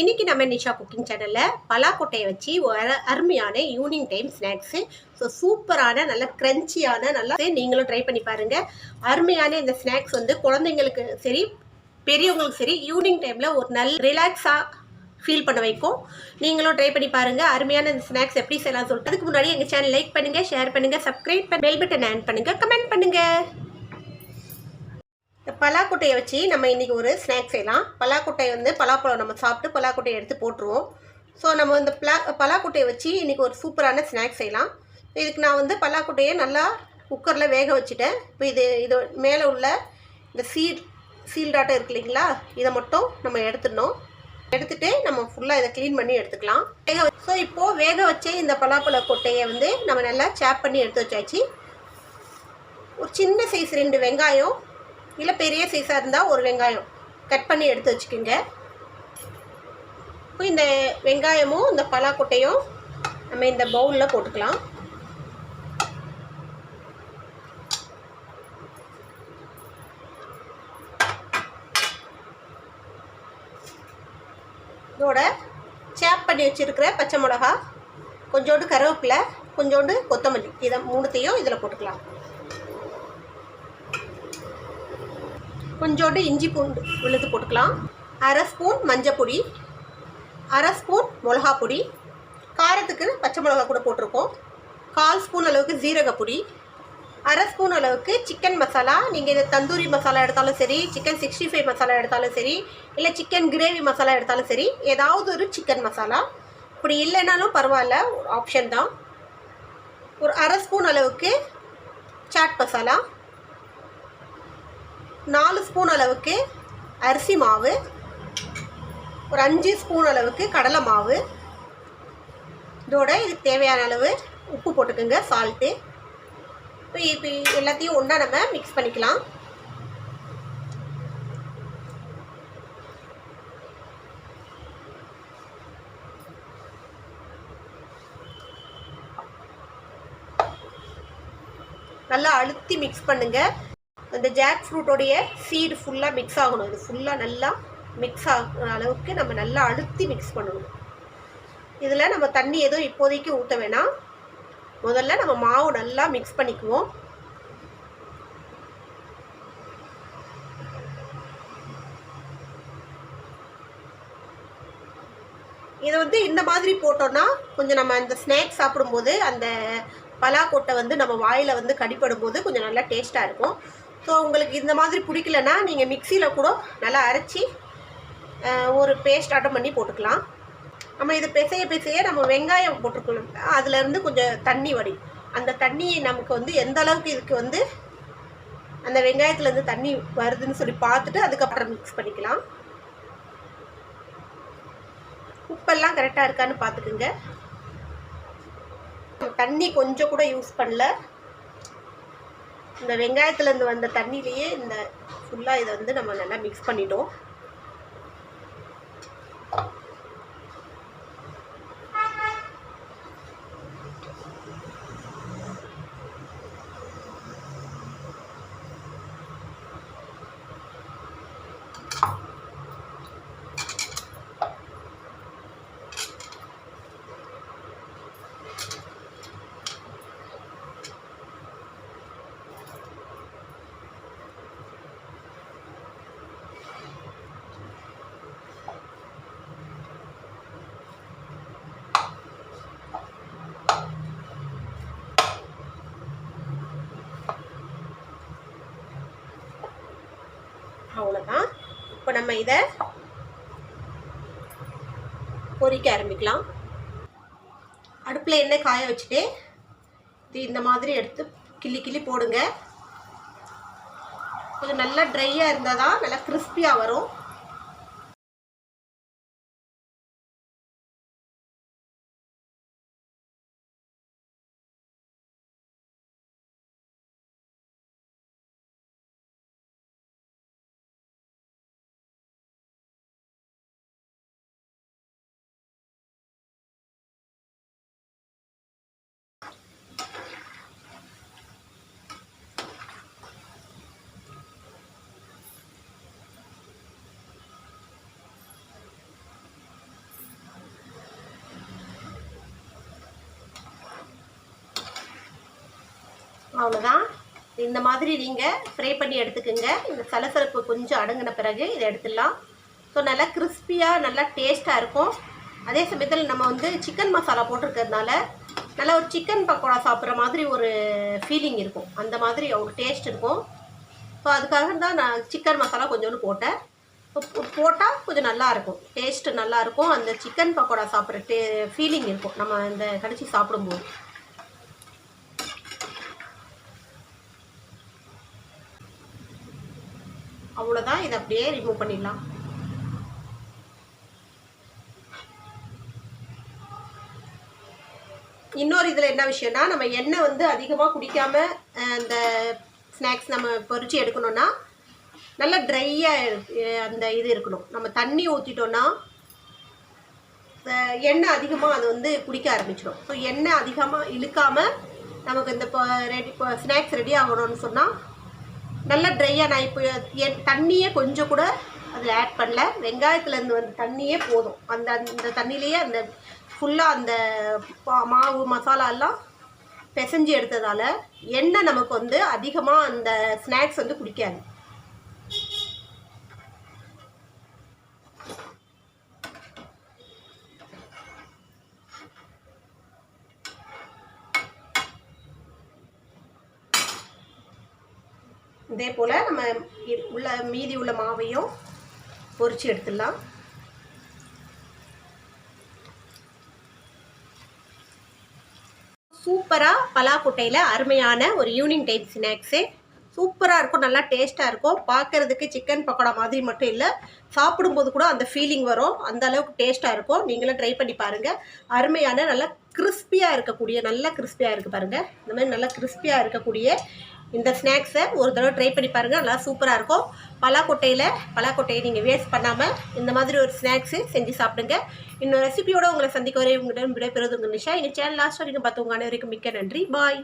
இன்றைக்கி நம்ம நிஷா குக்கிங் சேனலில் பலாக்கொட்டையை வச்சு ஒரு அருமையான ஈவினிங் டைம் ஸ்நாக்ஸு ஸோ சூப்பரான நல்ல க்ரன்ச்சியான நல்லா நீங்களும் ட்ரை பண்ணி பாருங்கள் அருமையான இந்த ஸ்நாக்ஸ் வந்து குழந்தைங்களுக்கு சரி பெரியவங்களுக்கு சரி ஈவினிங் டைமில் ஒரு நல்ல ரிலாக்ஸாக ஃபீல் பண்ண வைக்கும். நீங்களும் ட்ரை பண்ணி பாருங்கள் அருமையான இந்த ஸ்நாக்ஸ் எப்படி செய்யலாம் சொல்லிட்டு. அதுக்கு முன்னாடி எங்கள் சேனல் லைக் பண்ணுங்கள் ஷேர் பண்ணுங்கள் சப்ஸ்கிரைப் பண்ணி பெல் பட்டன் ஆன் பண்ணுங்கள் கமெண்ட் பண்ணுங்கள் இந்த பலாக்கொட்டையை வச்சு நம்ம இன்றைக்கி ஒரு ஸ்நாக்ஸ் செய்யலாம். பலாக்கொட்டையை வந்து பலாப்பழம் நம்ம சாப்பிட்டு பலாக்கொட்டையை எடுத்து போட்டுருவோம். ஸோ நம்ம இந்த பலா பலாக்கொட்டையை வச்சு இன்றைக்கி ஒரு சூப்பரான ஸ்நாக்ஸ் செய்யலாம். இதுக்கு நான் வந்து பலாக்கொட்டையை நல்லா குக்கரில் வேக வச்சுட்டேன். இப்போ இது இது மேலே உள்ள இந்த சீல் சீல்டாட்டம் இருக்கு இல்லைங்களா? இதை மட்டும் நம்ம எடுத்துடணும். எடுத்துகிட்டு நம்ம ஃபுல்லாக இதை க்ளீன் பண்ணி எடுத்துக்கலாம். வேக ஸோ இப்போது வேக வச்ச இந்த பலாப்பழ கொட்டையை வந்து நம்ம நல்லா சேப் பண்ணி எடுத்து வச்சாச்சு. ஒரு சின்ன சைஸ் ரெண்டு வெங்காயம் இல்லை பெரிய சைஸாக இருந்தால் ஒரு வெங்காயம். கட் பண்ணி எடுத்து வச்சுக்கோங்க. இப்போ இந்த வெங்காயமும் இந்த பலாக்கொட்டையும் நம்ம இந்த பவுலில் போட்டுக்கலாம். இதோட சேப் பண்ணி வச்சுருக்கிற பச்சை மிளகா கொஞ்சோண்டு கருவேப்பிலை கொஞ்சோண்டு கொத்தமல்லி. இதை மூணுத்தையும் இதில் போட்டுக்கலாம். கொஞ்சோண்டு இஞ்சி பூண்டு விழுது போட்டுக்கலாம். அரை ஸ்பூன் மஞ்சப்பொடி அரை ஸ்பூன் மிளகா பொடி காரத்துக்கு பச்சை மிளகா கூட போட்டிருக்கோம். கால் ஸ்பூன் அளவுக்கு ஜீரகப்பொடி அரை ஸ்பூன் அளவுக்கு சிக்கன் மசாலா நீங்கள் இது தந்தூரி மசாலா எடுத்தாலும் சரி சிக்கன் சிக்ஸ்டி ஃபைவ் மசாலா எடுத்தாலும் சரி இல்லை சிக்கன் கிரேவி மசாலா எடுத்தாலும் சரி ஏதாவது ஒரு சிக்கன் மசாலா இப்படி இல்லைனாலும் பரவாயில்ல ஆப்ஷன் தான். ஒரு அரை ஸ்பூன் அளவுக்கு சாட் மசாலா நாலு ஸ்பூன் அளவுக்கு அரிசி மாவு ஒரு அஞ்சு ஸ்பூன் அளவுக்கு கடலை மாவு. இதோட இதுக்கு தேவையான அளவு உப்பு போட்டுக்கோங்க சால்ட்டு இப்போ இப்போ எல்லாத்தையும் ஒன்றா நம்ம மிக்ஸ் பண்ணிக்கலாம். நல்லா அழுத்தி மிக்ஸ் பண்ணுங்கள் அந்த ஜாக் ஃப்ரூட்டோடைய சீடு ஃபுல்லாக மிக்ஸ் ஆகணும். இது ஃபுல்லாக நல்லா மிக்ஸ் ஆகிற அளவுக்கு நம்ம நல்லா அழுத்தி மிக்ஸ் பண்ணணும். இதில் நம்ம தண்ணி எதுவும் இப்போதைக்கு ஊற்ற வேணாம். முதல்ல நம்ம மாவு நல்லா மிக்ஸ் பண்ணிக்குவோம். இதை வந்து இந்த மாதிரி போட்டோன்னா கொஞ்சம் நம்ம அந்த ஸ்நாக்ஸ் சாப்பிடும்போது அந்த பலாக்கொட்டை வந்து நம்ம வாயில் வந்து கடிப்படும் போது கொஞ்சம் நல்லா டேஸ்ட்டாக இருக்கும். ஸோ உங்களுக்கு இந்த மாதிரி பிடிக்கலன்னா நீங்கள் மிக்சியில் கூட நல்லா அரைச்சி ஒரு பேஸ்ட் ஆட்டம் பண்ணி போட்டுக்கலாம். நம்ம இது பிசைய பிசைய நம்ம வெங்காயம் போட்டுருக்கணும் அதுலேருந்து கொஞ்சம் தண்ணி வடி. அந்த தண்ணியை நமக்கு வந்து எந்த அளவுக்கு இதுக்கு வந்து அந்த வெங்காயத்துலேருந்து தண்ணி வருதுன்னு சொல்லி பார்த்துட்டு அதுக்கப்புறம் மிக்ஸ் பண்ணிக்கலாம். உப்பெல்லாம் கரெக்டாக இருக்கான்னு பார்த்துக்குங்க. தண்ணி கொஞ்சம் கூட யூஸ் பண்ணல. இந்த வெங்காயத்துலேருந்து வந்த தண்ணியிலேயே இந்த ஃபுல்லாக இதை வந்து நம்ம நல்லா மிக்ஸ் பண்ணிட்டோம். அவ்வளோதான் இப்போ நம்ம இதை பொரிக்க ஆரம்பிக்கலாம். அடுப்பில் எண்ணெய் காய வச்சுட்டு இது இந்த மாதிரி எடுத்து கிள்ளி கிள்ளி போடுங்க. கொஞ்சம் நல்லா ட்ரையாக இருந்தால் தான் நல்லா கிறிஸ்பியாக வரும். அவ்வளோதான் இந்த மாதிரி நீங்கள் ஃப்ரை பண்ணி எடுத்துக்கோங்க. இந்த சலசலப்பு கொஞ்சம் அடங்கின பிறகு இதை எடுத்துடலாம். ஸோ நல்லா கிறிஸ்பியாக நல்லா டேஸ்ட்டாக இருக்கும். அதே சமயத்தில் நம்ம வந்து சிக்கன் மசாலா போட்டிருக்கிறதுனால நல்லா ஒரு சிக்கன் பக்கோடா சாப்பிட்ற மாதிரி ஒரு ஃபீலிங் இருக்கும். அந்த மாதிரி ஒரு டேஸ்ட் இருக்கும். ஸோ அதுக்காக தான் நான் சிக்கன் மசாலா கொஞ்சோண்டு போட்டேன். போட்டால் கொஞ்சம் நல்லாயிருக்கும் டேஸ்ட்டு நல்லாயிருக்கும் அந்த சிக்கன் பக்கோடா சாப்பிட்ற டே ஃபீலிங் இருக்கும். நம்ம இந்த கடிச்சு சாப்பிடும்போது. அவ்வளோதான் இதை அப்படியே ரிமூவ் பண்ணிடலாம். இன்னொரு இதில் என்ன விஷயம்னா நம்ம எண்ணெய் வந்து அதிகமாக குடிக்காம அந்த இந்த ஸ்நாக்ஸ் நம்ம பொறிச்சு எடுக்கணும்னா நல்லா ட்ரையாக அந்த இது இருக்கணும். நம்ம தண்ணி ஊற்றிட்டோன்னா எண்ணெய் அதிகமாக அது வந்து குடிக்க ஆரம்பிச்சிடும் ஸோ எண்ணெய் அதிகமாக இழுக்காமல் நமக்கு இந்த இப்போ ரெடி இப்போ ஸ்நாக்ஸ் ரெடி ஆகணும்னு சொன்னால் நல்லா ட்ரையாக நான் இப்போ என் தண்ணியே கொஞ்சம் கூட அதில் ஆட் பண்ணல. வெங்காயத்துலேருந்து வந்து தண்ணியே போதும். அந்த அந்த தண்ணியிலேயே அந்த ஃபுல்லாக அந்த பா- மாவு மசாலாலாம் பிசைஞ்சு எடுத்ததால் எண்ணெய் நமக்கு வந்து அதிகமாக அந்த ஸ்நாக்ஸ் வந்து குடிக்காது. இதே போல் நம்ம உள்ள மீதி உள்ள மாவையும் பொறிச்சு எடுத்துடலாம். சூப்பராக பலாக்குட்டையில் அருமையான ஒரு ஈவினிங் டைம் ஸ்நாக்ஸு. சூப்பராக இருக்கும் நல்லா டேஸ்ட்டாக இருக்கும். பார்க்கறதுக்கு சிக்கன் பக்கோடா மாதிரி மட்டும் இல்லை சாப்பிடும்போது கூட அந்த ஃபீலிங் வரும். அந்த அளவுக்கு டேஸ்ட்டாக இருக்கும். நீங்களும் ட்ரை பண்ணி பாருங்கள் அருமையான நல்லா கிறிஸ்பியாக இருக்கக்கூடிய நல்லா கிறிஸ்பியாக இருக்குது பாருங்கள் இந்த மாதிரி நல்லா கிறிஸ்பியாக இருக்கக்கூடிய இந்த ஸ்நாக்ஸை ஒரு தடவை ட்ரை பண்ணி பாருங்கள் நல்லா சூப்பராக இருக்கும். பலாக்கொட்டையில் பலாக்கொட்டையை நீங்கள் வேஸ்ட் பண்ணாமல் இந்த மாதிரி ஒரு ஸ்நாக்ஸு செஞ்சு சாப்பிடுங்க. இன்னொரு ரெசிபியோடு உங்களை சந்திக்க வரை உங்களிடம் விடைபெறுவது உங்கள் நிஷா. எங்கள் சேனல் லாஸ்ட் வரைக்கும் பார்த்து உங்கள் அனைவருக்கும் மிக்க நன்றி. பாய்